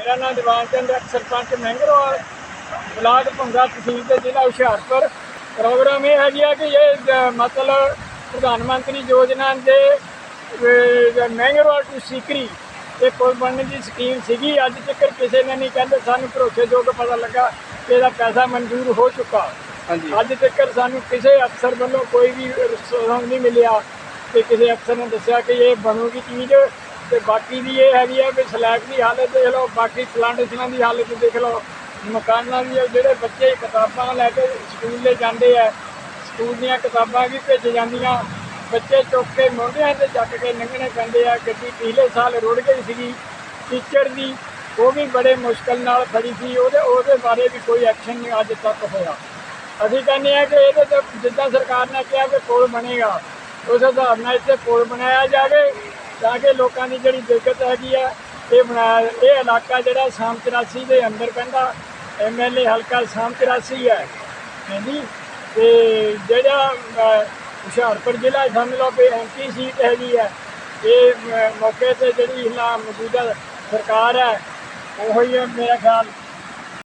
ਮੇਰਾ ਨਾਮ ਦੀਵਾਨ ਚੰਦ ਸਰਪੰਚ ਮਹਿੰਗਰਵਾਲ ਬਲਾਕ ਭੁੰਗਾ ਤਹਿਸੀਲ ਤੇ ਜ਼ਿਲ੍ਹਾ ਹੁਸ਼ਿਆਰਪੁਰ। ਪ੍ਰੋਗਰਾਮ ਇਹ ਹੈ ਜੀ ਕਿ ਇਹ ਮਤਲਬ ਪ੍ਰਧਾਨ ਮੰਤਰੀ ਯੋਜਨਾ ਦੇ ਮਹਿੰਗਰਵਾਲ ਟੂ ਸੀਕਰੀ ਇਹ ਪੁਲ ਬਣਨ ਦੀ ਸਕੀਮ ਸੀਗੀ। ਅੱਜ ਤੱਕ ਕਿਸੇ ਨੇ ਨਹੀਂ ਕਹਿੰਦੇ ਸਾਨੂੰ ਭਰੋਸੇਯੋਗ ਪਤਾ ਲੱਗਾ ਕਿ ਇਹਦਾ ਪੈਸਾ ਮਨਜ਼ੂਰ ਹੋ ਚੁੱਕਾ। ਹਾਂਜੀ। ਅੱਜ ਤੱਕ ਸਾਨੂੰ ਕਿਸੇ ਅਫਸਰ ਵੱਲੋਂ ਕੋਈ ਵੀ ਰਿਸਪੌਂਸ ਨਹੀਂ ਮਿਲਿਆ ਕਿ ਕਿਸੇ ਅਫਸਰ ਨੇ ਦੱਸਿਆ ਕਿ ਇਹ ਬਣੂਗੀ ਚੀਜ਼। ਤੇ ਬਾਕੀ ਦੀ ਇਹ ਹੈਗੀ ਆ ਵੀ ਸਲੈਬ ਦੀ ਹਾਲਤ ਦੇਖ ਲਓ, ਬਾਕੀ ਪਲਾਂਟੇਸ਼ਨਾਂ ਦੀ ਹਾਲਤ ਦੇਖ ਲਓ, ਮਕਾਨਾਂ ਦੀ ਜਿਹੜੇ ਬੱਚੇ ਕਿਤਾਬਾਂ ਲੈ ਕੇ ਸਕੂਲ ਲੈ ਜਾਂਦੇ ਆ, ਸਕੂਲ ਦੀਆਂ ਕਿਤਾਬਾਂ ਵੀ ਭੇਜ ਜਾਂਦੀਆਂ, ਬੱਚੇ ਚੁੱਕ ਕੇ ਮੋਢਿਆਂ ਤੇ ਚੱਕ ਕੇ ਲੰਘਣੇ ਪੈਂਦੇ ਆ, ਗੱਡੀ ਪਿਛਲੇ ਸਾਲ ਰੁੜ ਗਈ ਸੀਗੀ ਟੀਚਰ ਦੀ, ਉਹ ਵੀ ਬੜੇ ਮੁਸ਼ਕਲ ਨਾਲ ਫੜੀ ਸੀ, ਉਹਦੇ ਉਹਦੇ ਬਾਰੇ ਵੀ ਕੋਈ ਐਕਸ਼ਨ ਨਹੀਂ ਅੱਜ ਤੱਕ ਹੋਇਆ। ਅਸੀਂ ਕਹਿੰਦੇ ਆ ਕਿ ਇਹਦੇ ਤੇ ਜਿੱਦਾਂ ਸਰਕਾਰ ਨੇ ਕਿਹਾ ਕਿ ਪੁਲ ਬਣੇਗਾ, ਉਸ ਹਿਸਾਬ ਨਾਲ ਇੱਥੇ ਪੁਲ ਬਣਾਇਆ ਜਾਵੇ ਤਾਂ ਕਿ ਲੋਕਾਂ ਦੀ ਜਿਹੜੀ ਦਿੱਕਤ ਹੈਗੀ ਆ, ਇਹ ਬਣਾਇਆ ਇਹ ਇਲਾਕਾ ਜਿਹੜਾ ਸਾਮ 84 ਦੇ ਅੰਦਰ ਪੈਂਦਾ ਐਮਐਲਏ ਹਲਕਾ ਸਾਮ 84 ਹੈ। ਹਾਂਜੀ ਤੇ ਜਿਹੜਾ ਹੁਸ਼ਿਆਰਪੁਰ ਜ਼ਿਲ੍ਹਾ ਸਮਝ ਲਓ ਵੀ ਐਮਪੀ ਸੀਟ ਹੈਗੀ ਹੈ ਇਹ ਮੌਕੇ ਤੇ ਜਿਹੜੀ ਮੌਜੂਦਾ ਸਰਕਾਰ ਹੈ, ਉਹੀ ਹੈ ਮੇਰਾ ਖਿਆਲ